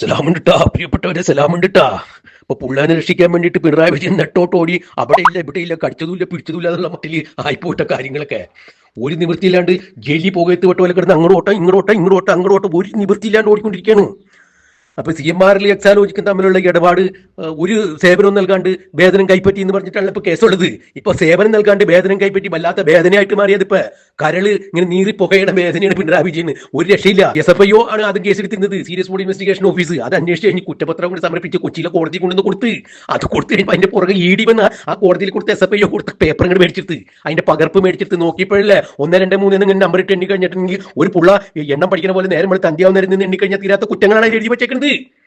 സലാമുണ്ടിട്ടാ പ്രിയപ്പെട്ടവരെ സലാമുണ്ടിട്ടാ. അപ്പൊ പുള്ളാനെ രക്ഷിക്കാൻ വേണ്ടിട്ട് പിണറായി വിജയൻ നെട്ടോട്ട് ഓടി അവിടെ ഇല്ല ഇവിടെ ഇല്ല കടിച്ചതുമില്ല പിടിച്ചതുമില്ല എന്നുള്ള മട്ടിൽ ആയിപ്പോയിട്ട കാര്യങ്ങളൊക്കെ. ഒരു നിവൃത്തിയില്ലാണ്ട് ജയിലിൽ പോകത്ത് വട്ടോലെ കിടന്ന് അങ്ങോട്ട് ഓട്ടം ഇങ്ങോട്ട് ഓട്ടം ഇങ്ങോട്ട് ഓട്ടം അങ്ങോട്ട് ഓട്ടം ഒരു നിവൃത്തിയില്ലാണ്ട് ഓടിക്കൊണ്ടിരിക്കുകയാണ്. അപ്പൊ സി എം ആറിൽ എക്സാലോജിക്കും തമ്മിലുള്ള ഇടപാട് ഒരു സേവനവും നൽകാണ്ട് വേതനം കൈപ്പറ്റി എന്ന് പറഞ്ഞിട്ടാണ് ഇപ്പൊ കേസുള്ളത്. ഇപ്പൊ സേവനം നൽകാണ്ട് വേതനം കൈപ്പറ്റി വല്ലാത്ത വേദനയായിട്ട് മാറിയത് ഇപ്പൊ കരൾ ഇങ്ങനെ നീറി പുകയുടെ വേദനയാണ് പിണറായി വിജയൻ ഒരു രക്ഷയില്ല. എസ് എഫ് ഐ ഒ ആണ് ആദ്യം കേസെടുത്തിരുന്നത്. സീരിയസ് ബോഡി ഇൻവെസ്റ്റിഗേഷൻ ഓഫീസ് അത് അന്വേഷിച്ച് കഴിഞ്ഞ് കുറ്റപത്രം കൊണ്ട് സമർപ്പിച്ച് കൊച്ചിയിലെ കോടതി കൊണ്ടുവന്ന് കൊടുത്ത്. അത് കൊടുത്ത് കഴിഞ്ഞപ്പോൾ അതിന്റെ പുറകെ ഇ ഡി വന്ന ആ കോടതിയിൽ കൊടുത്ത് എസ് എഫ് ഐ ഒ കൊടുത്ത പേപ്പർ ഇങ്ങോട്ട് മേടിച്ചെടുത്ത്. അതിന്റെ പകർപ്പ് മേടിച്ചെടുത്ത് നോക്കിയപ്പോഴല്ലേ ഒന്ന് രണ്ട് മൂന്ന് ഇങ്ങനെ നമ്പർ ഇട്ട് എണ്ണി കഴിഞ്ഞിട്ടുണ്ടെങ്കിൽ ഒരു പുള്ള എണ്ണം പഠിക്കുന്ന പോലെ നേരം വെളുത്ത് അന്ത്യാവുന്ന എണ്ണി കഴിഞ്ഞാൽ തീരാത്ത കുറ്റങ്ങളാണ് എഴുതി വെച്ചേക്കുന്നത്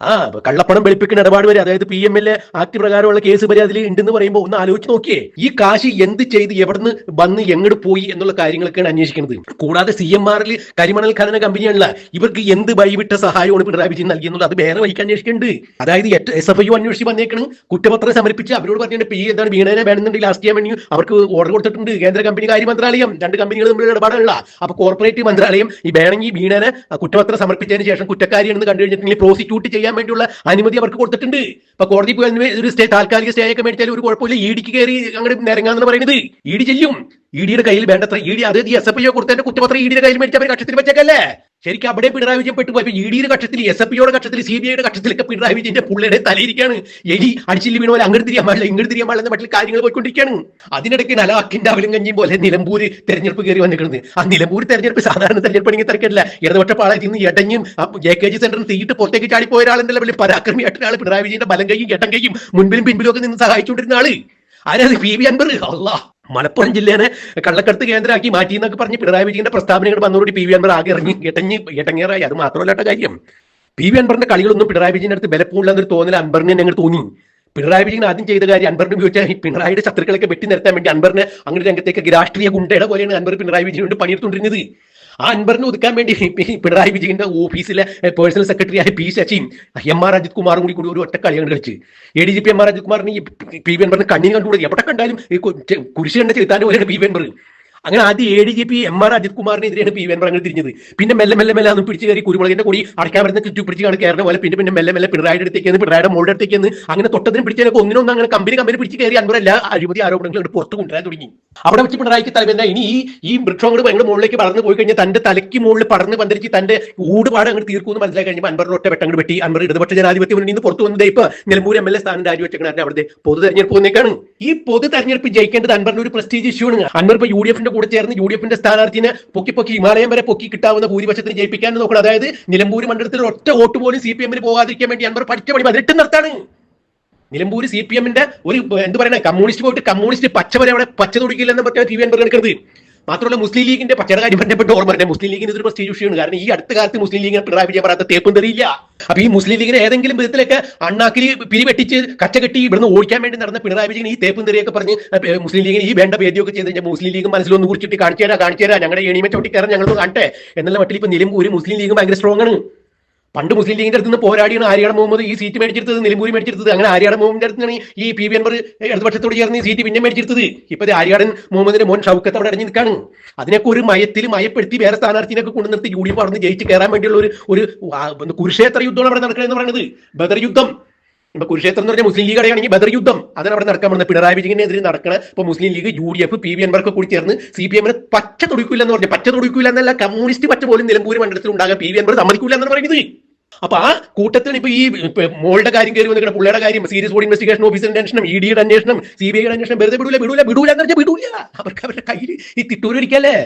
ആ കള്ളപ്പണം വെളുപ്പിക്കുന്ന ഇടപാട് വരെ അതായത് P M L A act പ്രകാരമുള്ള കേസ് വരെ അതിൽ ഉണ്ടെന്ന് പറയുമ്പോൾ ഒന്ന് ആലോചിച്ച് നോക്കിയേ. ഈ കാശ് എന്ത് ചെയ്ത് എവിടുന്ന് വന്ന് എങ്ങോട്ട് പോയി എന്നുള്ള കാര്യങ്ങളൊക്കെയാണ് അന്വേഷിക്കുന്നത്. കൂടാതെ സി എം ആറിൽ കരിമണൽ ഖനന കമ്പനിയാണല്ല ഇവർക്ക് എന്ത് വൈവിട്ട സഹായമാണ് പിണറായി വിജയൻ നൽകിയെന്നുള്ളത് അത് വേറെ വഹിക്കാൻ അന്വേഷിക്കുന്നുണ്ട് അതായത് എസ് എഫ് ഐ അന്വേഷിച്ച് വന്നേക്കണം. കുറ്റപത്രം സമർപ്പിച്ച് അവരോട് പറഞ്ഞിട്ട് പി എന്താണ് വീണേനെ വേണമെന്നുണ്ടെങ്കിൽ ലാസ്റ്റ് ചെയ്യാൻ വേണ്ടി അവർക്ക് ഓർഡർ കൊടുത്തിട്ടുണ്ട്. കേന്ദ്ര കമ്പനി കാര്യ മന്ത്രാലയം രണ്ട് കമ്പനികൾ തമ്മിലുള്ള ഇടപാടുള്ള അപ്പൊ കോർപ്പറേറ്റ് മന്ത്രാലയം ഈ വേണമെങ്കിൽ വീണേനെ കുറ്റപത്രം സമർപ്പിച്ചതിന് ശേഷം കുറ്റക്കാരിയാണെന്ന് കണ്ടു കഴിഞ്ഞിട്ടുണ്ടെങ്കിൽ പ്രോസിക്യൂട്ട് ചെയ്യാൻ വേണ്ടിയുള്ള അനുമതി അവർക്ക് കൊടുത്തിട്ടുണ്ട്. ഇപ്പൊ കോടതി പോയി ഒരു സ്റ്റേ താൽക്കാലിക സ്റ്റേ ഒക്കെ മേടിച്ചാൽ ഒരു കുഴപ്പമില്ല. ഇഡിക്ക് കയറി അങ്ങോട്ട് നിരങ്ങാന്ന് പറയുന്നത് ഇഡി ചെയ്യും. ഇഡിയുടെ കയ്യിൽ വേണ്ടത്ര ഇഡി അത് എസ് എഫ് ഐ കൊടുത്തതിന്റെ കുറ്റപത്രം ഇഡിയുടെ കയ്യിൽ മേടിച്ചാൽ അവർ കക്ഷത്തിൽ വെച്ചേക്കല്ലേ? ശരിക്കും അവിടെ പിണറായി വിജയൻ പെട്ടുപോയി ഇഡിയുടെ കക്ഷത്തിൽ എസ് എഫ് ഐയുടെ കക്ഷത്തിൽ സി ബി ഐയുടെ കക്ഷത്തിലൊക്കെ പിണറായി വിജയന്റെ പുള്ളിയുടെ തലയിരിക്കാണ്. എലി അടിച്ചില്ല വീണ പോലെ അങ്ങോട്ട് തിരിയാൻ പാടില്ല ഇങ്ങോട്ട് തിരിയാൻ പാടില്ല മറ്റുള്ള കാര്യങ്ങൾ പോയിക്കൊണ്ടിരിക്കുകയാണ് അതിനിടയ്ക്ക് നലാക്കിന്റെ അവലും കഞ്ഞിയും പോലെ നിലമ്പൂര് തെരഞ്ഞെടുപ്പ് കയറി വന്നിരിക്കുന്നത് ആ നിലമ്പൂർ തെരഞ്ഞെടുപ്പ് സാധാരണ തെരഞ്ഞെടുപ്പ് ഇങ്ങനെ തിരക്കില്ല ഇടതുപക്ഷ പാളയത്തിൽ നിന്ന് എടഞ്ഞും ജെ കെ ജി സെന്ററിൽ തീയിട്ട് പുറത്തേക്ക് ചാടിപ്പോയ ഒരാളുണ്ടല്ലോ വലിയ പരാക്രമിയായിട്ട് ആൾ പിണറായി വിജയന്റെ ബലം കൈയും എട്ടം കൈയും മുൻപിലും പിൻപിലും ഒക്കെ നിന്ന് സഹായിച്ചുകൊണ്ടിരുന്ന ആൾ. ആരത് പി വി അൻപർ മലപ്പുറം ജില്ലേനെ കള്ളക്കടത്ത് കേന്ദ്രമാക്കി മാറ്റി എന്നൊക്കെ പറഞ്ഞ് പിണറായി വിജയന്റെ പ്രസ്താവനകൾ വന്നതോടെ പി വി അൻവർ ആകെ ഇറങ്ങി എട്ടഞ്ഞ് ഇടങ്ങേറായി. അത് മാത്രമല്ലാട്ട കാര്യം. പി വി അൻവറിന്റെ കളികളൊന്നും പിണറായി വിജയന്റെ അടുത്ത് ബലപ്പുള്ളെന്നൊരു തോന്നൽ അൻബറിനെ ഞങ്ങൾ തോന്നി. പിണറായി വിജയൻ ആദ്യം ചെയ്ത കാര്യം അൻബറിന് ഉപയോഗിച്ചാൽ ഈ പിണറായിയുടെ ശത്രുക്കളൊക്കെ വെട്ടി നിർത്താൻ വേണ്ടി അൻബറിന് അങ്ങനെ രംഗത്തേക്ക് രാഷ്ട്രീയ ഗുണ്ടയുടെ പോലെയാണ് അൻബർ പിണറായി വിജയനോട് പണിയെടുത്തുകൊണ്ടിരുന്നത്. ആ അൻബറിനെ ഒതുക്കാൻ വേണ്ടി പിണറായി വിജയന്റെ ഓഫീസിലെ പേഴ്സണൽ സെക്രട്ടറി ആയ പി ശശിയും എം ആർ അജിത് കുമാറും കൂടി കൂടി ഒരു ഒറ്റ കളിയാണ് കളിച്ച്. A D G P M R Ajith കുമാറിന് പി വി അൻബറിന് കണ്ണിന് കണ്ടുകൂടി? എവിടെ കണ്ടാലും കുരിശ് കണ്ട ചെലുത്താന്റെ പോലെയാണ് പി വി അൻപർ അങ്ങനെ ആദ്യം A D G P M R Ajith കുമാറിനെതിരെയാണ് P V Anvar തിരിഞ്ഞത്. പിന്നെ മെല്ലെ മെല്ലെ മെല്ലെ അന്ന് പിടിച്ച് കയറി കുരുമുളകിന്റെ കൂടി അടയ്ക്കാൻ വരുന്ന ചുറ്റു പിടിച്ചാണ് കയറുന്ന പോലെ പിന്നെ പിന്നെ മെല്ലെ മെല്ലെ പിണറായിയുടെ അടുത്തേക്ക് പിണറായിയുടെ മോളുടെ അടുത്തേക്ക് അങ്ങനെ തൊട്ടതിന് പിടിച്ചതിനൊക്കെ ഒന്നിനൊന്നും അങ്ങനെ കമ്പനി കമ്പനി പിടിച്ച് കയറി അങ്ങനെ എല്ലാ അഴിമതി ആരോപണങ്ങളും പുറത്ത് കൊണ്ടുവരാൻ തുടങ്ങി. അവിടെ വെച്ച് പിണറായിക്ക് തലവേദന ഇനി ഈ ഈ വൃക്ഷം കൂടെ ഭയങ്കര മുകളിലേക്ക് പറഞ്ഞു പോയി കഴിഞ്ഞാൽ തന്റെ തലയ്ക്ക് മുകളിൽ പടർന്ന് പന്തരിച്ച് തന്റെ ഊടുപാട് അങ്ങോട്ട് തീർക്കുമെന്ന് മനസ്സിലായി കഴിഞ്ഞാൽ അൻപത് ഒറ്റ വെട്ടം അങ്ങോട്ട് വെട്ടി. അൻപർ ഇടതുപക്ഷ ജനാധിപത്യ മുന്നണിയിൽ നിന്ന് പുറത്തു വന്നത് ഇപ്പൊ നിലമ്പൂർ എം എൽ എ സ്ഥാനം രാജിവെച്ചാണ് അവിടുത്തെ പൊതു തെരഞ്ഞെടുപ്പ് വന്നേക്കാണ്. ഈ പൊതു തെരഞ്ഞെടുപ്പ് ജയിക്കേണ്ടത് അൻപറിന്റെ ഒരു പ്രസ്റ്റീജ് ഇഷ്യൂ ആണ്. അൻപർ ഇപ്പൊ യു ഡി എഫിന്റെ കൂടെ ചേർന്ന് യു ഡി എഫിന്റെ സ്ഥാനാർത്ഥിനെ പൊക്കി പൊക്കി ഹിമാലയം വരെ പൊക്കി കിട്ടാവുന്ന ഭൂരിപക്ഷത്തിന് ജയിപ്പിക്കാൻ നോക്കണം. അതായത് നിലമ്പൂർ മണ്ഡലത്തിൽ ഒറ്റ വോട്ട് പോലും സി പി എമ്മിന് പോകാതിരിക്കാൻ വേണ്ടി അൻപർ പഠിച്ച പണി പതിനെട്ട് നിർത്താണ് നിലമ്പൂർ സി പി എമ്മിന്റെ ഒരു എന്ത് പറയുന്നത് കമ്മ്യൂണിസ്റ്റ് പോയിട്ട് കമ്മ്യൂണിസ്റ്റ് പച്ച വരെ അവിടെ പച്ച തുടിക്കില്ലെന്ന് പറ്റാൻ ടി വി അൻപർ എടുക്കുന്നത് മാത്രമല്ല മുസ്ലിം ലീഗിന്റെ പച്ചടകാര്യം കാര്യം ബന്ധപ്പെട്ട് ഓർമ്മ തന്നെ മുസ്ലിം ലീഗിന് ഇതൊരു പ്രസ്റ്റീജ് വിഷയമാണ് കാരണം ഈ അടുത്ത കാലത്ത് മുസ്ലിം ലീഗിനെ പിണറായി വിജയൻ പറയാത്ത തേപ്പും തെറിയില്ല അപ്പൊ ഈ മുസ്ലിം ലീഗിനെ ഏതെങ്കിലും വിധത്തിലൊക്കെ അണ്ണാക്കിൽ പിരിവെട്ടിച്ച് കച്ചകെട്ടി ഇവിടുന്ന് ഓടിക്കാൻ വേണ്ടി നടന്ന പിണറായി വിജയൻ ഈ തേപ്പും തെറിയൊക്കെ പറഞ്ഞ് മുസ്ലിം ലീഗിന് ഈ വേണ്ട വേദിയൊക്കെ ചെയ്ത് കഴിഞ്ഞാൽ മുസ്ലിം ലീഗ് മനസ്സിലൊന്ന് കുറിച്ചിട്ട് കാണിച്ചു തരാം കാണിച്ചു തരാം ഞങ്ങളുടെ എണീമ ചവിട്ടി കയറാൻ ഞങ്ങളൊന്ന് കാണട്ടെ. എന്നുള്ള മട്ടിൽ ഇപ്പൊ നിലമ്പൂര് മുസ്ലിം ലീഗ് ഭയങ്കര സ്ട്രോങ് ആണ്. പണ്ട് മുസ്ലിം ലീഗിന്റെ അടുത്ത് നിന്ന് പോരാടിയാണ് ആര്യാട മുഹമ്മദ് ഈ സീറ്റ് മേടിച്ചെടുത്തത് നിലമ്പൂരി മേടിച്ചെടുത്തത് അങ്ങനെ ആര്യാട മുഹമ്മദിന്റെ അടുത്ത് നിന്നാണ് ഈ പി വി അൻവർ ഇടതുപക്ഷത്തോട് ചേർന്ന് ഈ സീറ്റ് പിന്നെ മേടിച്ചെടുത്തത് ഇപ്പൊ ആര്യാടൻ മുഹമ്മദിന്റെ മോൻ ഷൗക്കത്ത് അവിടെ അടഞ്ഞു നിൽക്കാണ്. അതിനൊക്കെ ഒരു മയത്തിൽ മയപ്പെടുത്തി വേറെ സ്ഥാനാർത്ഥിനൊക്കെ കൊണ്ടു യു ഡി എഫ് അവിടെ ജയിച്ച് കയറാൻ വേണ്ടിയുള്ള ഒരു ഒരു കുരുക്ഷേത്ര യുദ്ധമാണ് അവിടെ നടക്കുന്നത് പറയുന്നത്. ബദർ യുദ്ധം. ഇപ്പൊ കുരുക്ഷേത്രം എന്ന് പറഞ്ഞാൽ മുസ്ലിം ലീഗ് അടയാണെങ്കിൽ ബദർ യുദ്ധം. അതാണ് അവിടെ നടക്കാൻ പോകുന്നത്. പിണറായി വിജയനെതിരെ നടക്കണം ഇപ്പൊ Muslim League U D F P V എൻബർക്ക് കൂടി ചേർന്ന് സി പി എമ്മിന് പച്ച തുടിക്കില്ല എന്ന് പറഞ്ഞു. പച്ച തുടിക്കില്ല എന്നല്ല കമ്മ്യൂണിസ്റ്റ് പച്ച പോലും നിലമ്പൂർ മണ്ഡലത്തിൽ ഉണ്ടാകാൻ പി വി എൻബർ സമ്മതിക്കില്ല എന്നാണ് പറയുന്നത്. അപ്പൊ ആ കൂട്ടത്തിൽ ഇപ്പൊ ഈ മോളുടെ കാര്യം കയറി വന്നിരിക്കുന്ന പുള്ളിയുടെ കാര്യം സീരിയസ് ബോഡി ഇൻവെസ്റ്റിഗേഷൻ ഓഫീസർ അന്വേഷണം ഇ ഡിയുടെ അന്വേഷണം സി ബി ഐയുടെ അന്വേഷണം വെറുതെ വിടൂല വിടൂല വിടൂല എന്ന് വെച്ചാൽ വിടൂല. അവർക്ക് അവരുടെ കയ്യിൽ ഈ തിട്ടൂരിക്കല്ലേ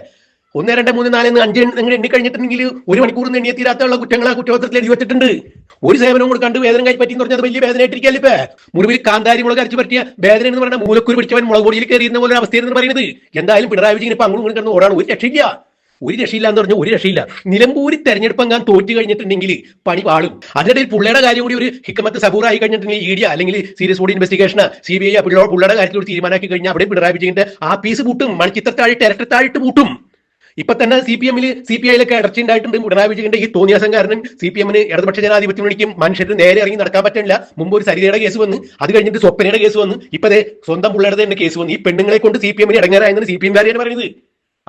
ഒന്ന് രണ്ട് മൂന്ന് നാല് അഞ്ച് നിങ്ങൾ എണ്ണി കഴിഞ്ഞിട്ടുണ്ടെങ്കിൽ ഒരു മണിക്കൂർ എണ്ണിയ തീരാത്തുള്ള കുറ്റങ്ങളെ കുറ്റപത്രത്തിൽ എഴുതി വെച്ചിട്ടുണ്ട്. ഒരു സേവനവും കൊടുക്കാണ്ട് വേദന കഴിച്ച് പറ്റി എന്ന് പറഞ്ഞാൽ വലിയ വേദനയായിട്ടിരിക്കല്ലേ ഇപ്പൊ? മുറിവിൽ കാന്താരി മുളക് അരച്ച് പറ്റിയ വേദന എന്ന് പറഞ്ഞാൽ മൂലക്കൂർ പിടിച്ചവൻ മുളക് പൊടിയിൽ കയറിയിരുന്ന പോലെ അവസ്ഥയെന്ന് പറയുന്നത്. എന്തായാലും പിണറായി വിജയൻ ഇപ്പൊ അങ്ങോട്ടും കിടന്ന് ഓടാണ്. ഒരു രക്ഷയില്ല. ഒരു രക്ഷയില്ല എന്ന് പറഞ്ഞാൽ ഒരു രക്ഷയില്ല. നിലമ്പൂരി തെരഞ്ഞെടുപ്പ് അങ്ങാൻ തോറ്റു കഴിഞ്ഞിട്ടുണ്ടെങ്കിൽ പണി പാളും. അതിനിടയിൽ പുള്ളിയുടെ കാര്യം കൂടി ഒരു ഹിക്കമത്ത് സബൂർ ആയി കഴിഞ്ഞിട്ടുണ്ടെങ്കിൽ ഇ ഡി അല്ലെങ്കിൽ serious body investigation C B I പുള്ളിയുടെ കാര്യത്തിൽ ഒരു തീരുമാനമാക്കി കഴിഞ്ഞാൽ അവിടെ പിണറായി വിജയന്റെ ആ പീസ് പൂട്ടും മണിച്ചിത്രത്താഴിട്ട് ഇരട്ടത്താഴിട്ട് പൂട്ടും. ഇപ്പൊ തന്നെ സി പി എമ്മിൽ സി പി ഐയിലൊക്കെ ഇടർച്ച ഉണ്ടായിട്ടുണ്ട് പിണറായി വിജയന്റെ ഈ തോന്നിയാസം കാരണം സി പി എമ്മിന് ഇടതുപക്ഷ ജനാധിപത്യ മുന്നണിക്കും മനുഷ്യർ നേരെ ഇറങ്ങി നടക്കാൻ പറ്റില്ല. മുമ്പ് ഒരു സരിതയുടെ കേസ് വന്ന് അത് കഴിഞ്ഞിട്ട് സ്വപ്നയുടെ കേസ് വന്ന് ഇപ്പൊ ദേ സ്വന്തം പിള്ളേരുടെ തന്നെ കേസ് വന്ന്. ഈ പെണ്ണുങ്ങളെ കൊണ്ട് സി പി എമ്മിന് ഇടങ്ങാറായെന്നാണ് സി പി എം കാര്യം പറയുന്നത്.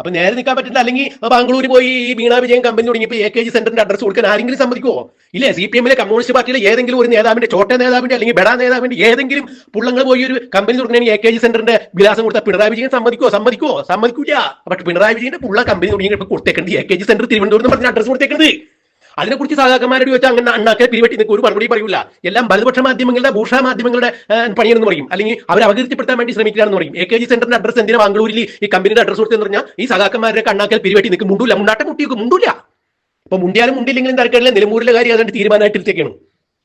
അപ്പൊ നേരെ നിൽക്കാൻ പറ്റില്ല അല്ലെങ്കിൽ ബാംഗ്ലൂർ പോയി ഈ വീണ വിജയൻ കമ്പനി തുടങ്ങിയപ്പോൾ എ കെ ജി സെന്ററിന്റെ അഡ്രസ് കൊടുക്കാൻ ആരെങ്കിലും സമ്മതിക്കുമോ ഇല്ലേ? സി പി എമ്മിലെ കമ്മ്യൂണിസ്റ്റ് പാർട്ടിയിലെ ഏതെങ്കിലും ഒരു നേതാവിന്റെ ചോട്ട നേതാവിന്റെ അല്ലെങ്കിൽ ബെടാ നേതാവിന്റെ ഏതെങ്കിലും പുള്ളങ്ങൾ പോയി ഒരു കമ്പനി തുടങ്ങി എ കെ ജി സെന്ററിന്റെ വിലാസം കൊടുത്ത പിണറായി വിജയൻ സമ്മതിക്കോ സമ്മതിക്കോ സമ്മതിക്കൂല്ല പക്ഷെ പിണറായി വിജയന്റെ പുള്ള കമ്പനി തുടങ്ങി ഇപ്പൊ കൊടുത്തേക്കുന്നത് A K G centre Thiruvananthapuram പറഞ്ഞ അഡ്രസ് കൊടുത്തേക്കുന്നത് അതിനെക്കുറിച്ച് സഹാക്കന്മാരോട് ചോദിച്ചാൽ അങ്ങനെ അണ്ണാക്കെ പിരിവെട്ടി നിൽക്കും ഒരു മറുപടി പറയൂല. എല്ലാം വലതുപക്ഷ മാധ്യമങ്ങളുടെ ഭൂഷ മാധ്യമങ്ങളുടെ പണിയെന്ന് പറയും. അല്ലെങ്കിൽ അവർ അപകീർത്തിപ്പെടുത്താൻ വേണ്ടി ശ്രമിക്കുകയാണെന്ന് പറയും. എ കെ ജി സെന്ററിന്റെ അഡ്രസ് എന്തിനാ ബാംഗ്ലൂരിൽ ഈ കമ്പനിയുടെ അഡ്രസ് കൊടുത്തെന്ന് പറഞ്ഞാൽ ഈ സഹാക്കന്മാരുടെ കണ്ണാക്കൽ പിരിവെട്ടി നിൽക്കും മുണ്ടൂല. മുണ്ടാട്ടം കുട്ടിയൊക്കെ മുണ്ടൂല. അപ്പൊ മുണ്ടിയാലും മുണ്ടില്ലെങ്കിലും തരക്കേടില്ല. നിലമ്പൂരിലെ കാര്യം അതുകൊണ്ട് തീരുമാനമായിട്ടിരിക്കുകയാണ്.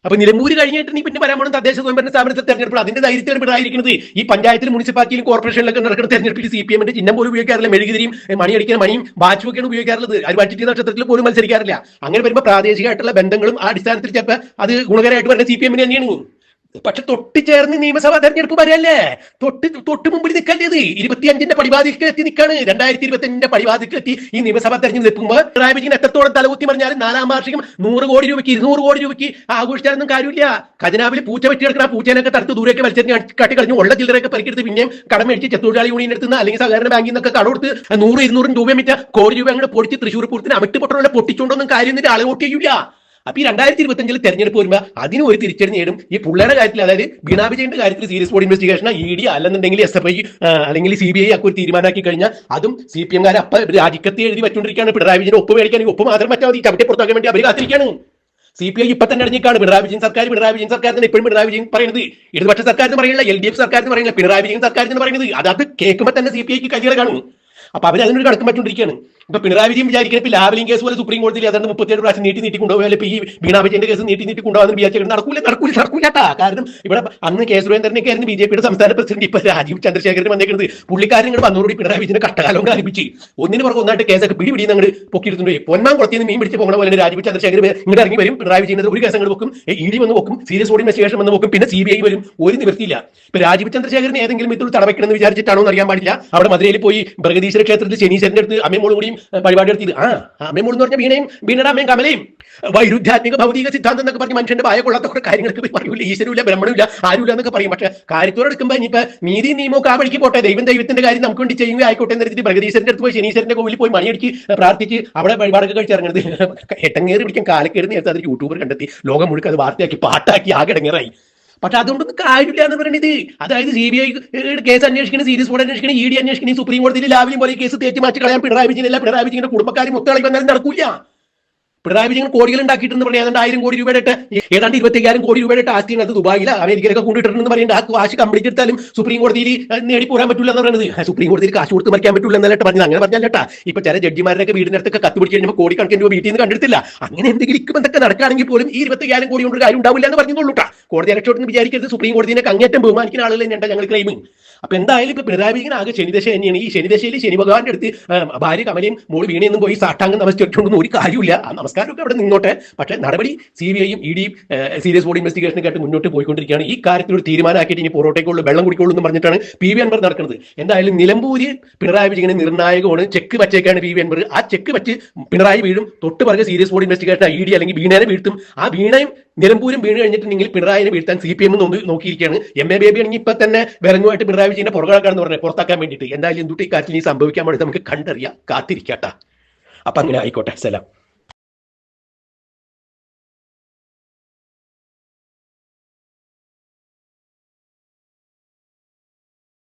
അപ്പൊ നിലമ്പൂര് കഴിഞ്ഞിട്ട് നീ പിന്നെ വരാൻ പോകുന്ന തദ്ദേശ സ്വയംഭരണ സ്ഥാപനത്തെ തെരഞ്ഞെടുപ്പ് അതിന്റെ ധൈര്യത്തിലാണ് ഇവിടെ ആയിരിക്കുന്നത്. ഈ പഞ്ചായത്തിലും മുനിസിപ്പാലിറ്റിയിലും കോർപ്പറേഷനിലൊക്കെ നടക്കുന്ന തെരഞ്ഞെടുപ്പിൽ സി പി എമ്മിന്റെ ചിഹ്നം പോലും ഉപയോഗിക്കാറില്ല. മെഴുകുതിരിയും മണിയടിക്കുന്ന മണിയും ബാച്ചുമൊക്കെയാണ് ഉപയോഗിക്കാറുള്ളത്. അത് വട്ടിട്ട് നക്ഷത്രത്തിൽ പോലും മത്സരിക്കാറില്ല. അങ്ങനെ വരുമ്പോൾ പ്രാദേശികമായിട്ടുള്ള ബന്ധങ്ങളും ആ അടിസ്ഥാനത്തിൽ ചിലപ്പോൾ അത് ഗുണകരമായിട്ട് വരുന്ന സി പി എമ്മിന് തന്നെയാണ്. പക്ഷെ തൊട്ട് ചേർന്ന് നിയമസഭാ തെരഞ്ഞെടുപ്പ് വരല്ലേ തൊട്ട് തൊട്ട് മുമ്പിൽ നിൽക്കേണ്ടത് ഇരുപത്തിയഞ്ചിന്റെ പടിവാതിക്ക് എത്തി നിൽക്കാണ്. രണ്ടായിരത്തി ഇരുപത്തി അഞ്ചിന്റെ പടിവാതിക്ക് എത്തി ഈ നിയമസഭാ തെരഞ്ഞെടുപ്പ് നിൽക്കുമ്പോൾ പിണറായി വിജയൻ എത്രത്തോളം തലകുത്തി പറഞ്ഞാലും നാലാം വാർഷികം നൂറ് കോടി രൂപയ്ക്ക് ഇരുന്നൂറ് കോടി രൂപയ്ക്ക് ആഘോഷിച്ചാലൊന്നും കാര്യമില്ല. ഖജനാവിൽ പൂച്ച വെട്ടി കിടക്കുന്ന പൂച്ചേനൊക്കെ തടുത്ത് ദൂരേക്ക് വലിച്ചെറിഞ്ഞ് കാട്ടി കളഞ്ഞു ഉള്ള ചില്ലറയൊക്കെ പരിക്കെടുത്ത് പിന്നെയും കടം മേടിച്ച് ചെത്തൊഴിലാളി യൂണിയൻ എടുത്തുന്ന അല്ലെങ്കിൽ സഹകരണ ബാങ്കിൽ നിന്നൊക്കെ കടം കൊടുത്ത് നൂറ് ഇരുന്നൂറും രൂപ മിറ്റ കോടി രൂപ അങ്ങോട്ട് പൊടിച്ച് തൃശ്ശൂർ പൂരത്തിന് അമിട്ട് പൊട്ടണ പൊട്ടിച്ചുകൊണ്ടൊന്നും കാര്യം ആളെ വോട്ട് ചെയ്യൂല. അപ്പൊ ഈ രണ്ടായിരത്തി ഇരുപത്തി അഞ്ചിൽ തെരഞ്ഞെടുപ്പ് വരുമ്പോൾ അതിന് ഒരു തിരിച്ചടി നേടും. ഈ പിള്ളേരുടെ കാര്യത്തിൽ അതായത് ബീണാ വിജയന്റെ കാര്യത്തിൽ serious board investigation E D അല്ലെന്നുണ്ടെങ്കിൽ എസ് എഫ് ഐ അല്ലെങ്കിൽ സി ബി ഐ ഒക്കെ ഒരു തീരുമാനമാക്കി കഴിഞ്ഞാൽ അതും സി പി എംകാർ അപ്പൊ രാജിക്കത്ത് എഴുതി വെച്ചുകൊണ്ടിരിക്കുകയാണ് പിണറായി വിജയൻ ഒപ്പ് മേടിക്കാൻ ഒപ്പ് മാത്രം പറ്റാൽ മതി. ചവിട്ടി പുറത്താക്കാൻ വേണ്ടി അവർ കാത്തിരിക്കുകയാണ്. സി പി ഐ ഇപ്പൊ തന്നെ അടിഞ്ഞിക്കാണ് പിണറായി വിജയൻ സർക്കാർ പിണറായി വിജയൻ സർക്കാർ തന്നെ ഇപ്പോഴും പിണറായി വിജയൻ പറയുന്നത്. ഇടതുപക്ഷ സർക്കാർ പറയുന്നില്ല എൽ ഡി എഫ് സർക്കാർ പറയുന്നില്ല പിണറായി വിജയൻ സർക്കാർ പറയുന്നത്. അത് കേൾക്കുമ്പോൾ തന്നെ സി പി ഐക്ക് കാണും. അപ്പൊ അവർ അതിനൊരു കടക്കം പറ്റുകൊണ്ടിരിക്കുകയാണ് ഇപ്പൊ പിണറായി വിജയൻ വിചാരിക്കുന്നത് ഇപ്പൊ ലാവലിംഗ് കേസ് പോലെ സുപ്രീം കോടതിയിൽ ഏതാണ്ട് മുപ്പത്തിയേഴ് പ്രാവശ്യം നീട്ടി നീട്ടി കൊണ്ടുപോയാൽ ഇപ്പൊ ഈ വീണാ വിജയന്റെ കേസ് നീട്ടി നീട്ടി കൊണ്ടുപോകാൻ വിചാരിച്ചിട്ട് നടക്കൂല നടക്കൂല നടക്കൂലട്ടാ കാരണം ഇവിടെ അന്ന് കെ സുരേന്ദ്രനൊക്കെ ആയിരുന്നു ബി ജെ പിയുടെ സംസ്ഥാന പ്രസിഡന്റ് ഇപ്പൊ രാജീവ് ചന്ദ്രശേഖരൻ വന്നേക്കുന്നത് പുള്ളിക്കാരൻ ഇങ്ങോട്ട് വന്നോടി പിണറായി വിജയന്റെ കട്ടകാലം ആരംഭിച്ച്. ഒന്നിന് പുറകെ ഒന്നായിട്ട് കേസൊക്കെ പിടി പിടി അങ്ങോട്ട് പൊക്കിയിട്ടുണ്ട് പൊന്നാം നിന്ന് മീൻ പിടിച്ച് പോകുന്ന പോലെ രാജീവ് ചന്ദ്രശേഖരൻ ഇങ്ങോട്ട് ഇറങ്ങി വരും. പിണറായി വിജയന്റെ ഒരു കേസ് അങ്ങോട്ട് വെക്കും. ഇ ഡി വന്ന് വെക്കും. സീരിയസ് ബോഡി ഇൻവെസ്റ്റിഗേഷൻ വന്ന് വെക്കും. പിന്നെ സി ബി ഐ വരും. ഒരു നിവൃത്തിയില്ല. ഇപ്പൊ രാജീവ് ചന്ദ്രശേഖരൻ ഏതെങ്കിലും ഇതിൽ തടവയ്ക്കണമെന്ന് വിചാരിച്ചിട്ടാണോ എന്ന് അറിയാൻ പാടില്ല. അവിടെ മധുരയിൽ പോയി ബൃഹദീശ്വര ക്ഷേത്രത്തിൽ ശനീശ്വരന്റെ അടുത്ത് അമ്മയോട് കൂടിയും പരിപാടി നടത്തിയത്. ആ അമ്മയോട് എന്ന് പറഞ്ഞ വീണയും വീണയുടെ അമ്മയും കമലയും വൈരുദ്ധ്യാത്മിക ഭൗതിക സിദ്ധാന്തം എന്നൊക്കെ പറഞ്ഞ് മനുഷ്യന്റെ ഭയ കൊള്ളാത്ത കുറെ കാര്യങ്ങൾക്ക് പോയി പറയൂല. ഈശ്വരമില്ല ബ്രഹ്മണില്ല ആരുമില്ല എന്നൊക്കെ പറയും. പക്ഷെ കാര്യത്തോടെ എടുക്കുമ്പോൾ ഇനിയിപ്പോ നീതി നിയമമൊക്കെ ആ വഴിക്ക് പോട്ടെ. ദൈവം ദൈവത്തിന്റെ കാര്യം നമുക്ക് വേണ്ടി ചെയ്യുകയും ആയിക്കോട്ടെ എന്ന് കരുതി പ്രഗതീശ്വരന്റെ അടുത്ത് പോയി ശനീശ്വരന്റെ കോവിലിൽ പോയി മണിയടിച്ച് പ്രാർത്ഥിച്ച് അവിടെ വഴിപാടൊക്കെ കഴിച്ചിറങ്ങുന്നത് എട്ടങ്ങേറി പിടിക്കാൻ കാലക്കേട് നേരത്തെ അതിൽ യൂട്യൂബർ കണ്ടെത്തി. ലോകം മുഴുക്കത് വാർത്തയാക്കി പാട്ടാക്കി ആകെ ഇടങ്ങേറായി. പക്ഷെ അതുകൊണ്ടൊന്നും കാര്യമില്ല എന്ന് പറയുന്നത് അതായത് സി ബി ഐ കേസ് അന്വേഷിക്കണം സീരിയസ് ബോർഡ് അന്വേഷിക്കണം ഇ ഡി അന്വേഷിക്കണം സുപ്രീം കോടതിയിൽ ലാവലിയും പോലെ കേസ് തേറ്റി മാറ്റി കളയാൻ പിണറായി വിജയൻ അല്ല പിണറായി വിജയന്റെ കുടുംബക്കാരും ഒത്തുകളി വന്നാലും നടക്കൂല. പിണറായി വിജയൻ കോടികൾ ഉണ്ടാക്കിയിട്ടെന്ന് പറഞ്ഞാൽ ഏതാണ്ട് ആയിരം കോടി രൂപയുടെ ഏതാണ്ട് ഇരുപത്തിയ്യായിരം കോടി രൂപയുടെ ആസ്തിയാണ് അത് ദുബായിൽ അമേരിക്കയിലൊക്കെ കൊണ്ടിട്ടുണ്ടെന്ന് പറയുന്നത് ആ കാശ് കംപ്ലീറ്റ് എടുത്താലും സുപ്രീം കോടതിയിൽ നേടി പോരാൻ പറ്റില്ല എന്ന് പറയുന്നത്. സുപ്രീം കോടതിയിൽ കാശ് കൊടുത്ത് മറിക്കാൻ പറ്റില്ല എന്നല്ല പറഞ്ഞത്. അങ്ങനെ പറഞ്ഞല്ലേട്ടാ ഇപ്പൊ ചില ജഡ്ജിമാരൊക്കെ വീടിന്റെ അടുത്തൊക്കെ കത്ത് പിടിച്ച് കഴിഞ്ഞപ്പോൾ കോടിക്കണക്കിന് രൂപ വീട്ടിൽ നിന്ന് കണ്ടെടുത്തില്ല. അങ്ങനെ എന്തെങ്കിലും എന്തൊക്കെ നടക്കുകയാണെങ്കിൽ പോലും ഈ ഇരുപത്തി അയ്യായിരം കോടി കൊണ്ട് കാര്യം ഉണ്ടാവില്ല എന്ന് പറഞ്ഞോളൂട്ടാ ട്ടാ. കോടതി അലക്ഷോട്ടെന്ന് വിചാരിക്കരുത്. സുപ്രീം കോടതിനെ അങ്ങേറ്റം ബഹുമാനിക്കുന്ന ആളുകൾ തന്നെയാണ് ഞങ്ങൾ ക്ലെയിമിങ് അപ്പൊ എന്തായാലും ഇപ്പൊ പിണറായി വിജയൻ ആകെ ശനിദശ തന്നെയാണ്. ഈ ശനിദശയിൽ ശനി ഭഗവാന്റെ അടുത്ത് ഭാര്യ കമലയും മോൾ വീണയെന്നും പോയി സാഷ്ടാംഗം നമസ്കരിച്ചുകൊണ്ടൊന്നും ഒരു കാര്യമില്ല ആ നമസ്കാരമൊക്കെ അവിടെ നിന്നോട്ടെ. പക്ഷേ നടപടി സി ബി ഐയും ഇ ഡിയും സീരിയസ് ബോഡി ഇൻവെസ്റ്റിഗേഷനൊക്കെ ആയിട്ട് മുന്നോട്ട് പോയിക്കൊണ്ടിരിക്കുകയാണ്. ഈ കാര്യത്തിൽ ഒരു തീരുമാനമാക്കിയിട്ട് ഇനി പുറത്തേക്കുള്ളൂ വെള്ളം കുടിക്കുള്ളൂ എന്ന് പറഞ്ഞിട്ടാണ് പി വി അൻവർ നടക്കുന്നത്. എന്തായാലും നിലമ്പൂര് പിണറായി വിജയന് നിർണായകമാണ്. ചെക്ക് വച്ചേക്കാണ് പി വി അൻവർ ആ ചെക്ക് വെച്ച് പിണറായി വീഴും. തൊട്ട് പറഞ്ഞ serious body investigation E D അല്ലെങ്കിൽ വീണേനെ വീഴ്ത്തും. ആ വീണയും നിലമ്പൂരും വീണ് കഴിഞ്ഞിട്ടുണ്ടെങ്കിൽ പിണറായിനെ വീഴ്ത്താൻ സി പി എം നോക്കി നോക്കിയിരിക്കുകയാണ്. എം എ ബേബി ആണെങ്കിൽ ഇപ്പൊ തന്നെ വിറങ്ങുമായിട്ട് പിണറായി വിജയന്റെ പുറകാക്കാന്ന് പറഞ്ഞത് പുറത്താക്കാൻ വേണ്ടിയിട്ട്. എന്തായാലും എന്തുട്ടി കാറ്റിൽ ഈ സംഭവിക്കാൻ വേണ്ടി നമുക്ക് കണ്ടറിയാം. കാത്തിരിക്കാട്ടാ. അപ്പൊ അങ്ങനെ ആയിക്കോട്ടെ. സലാം.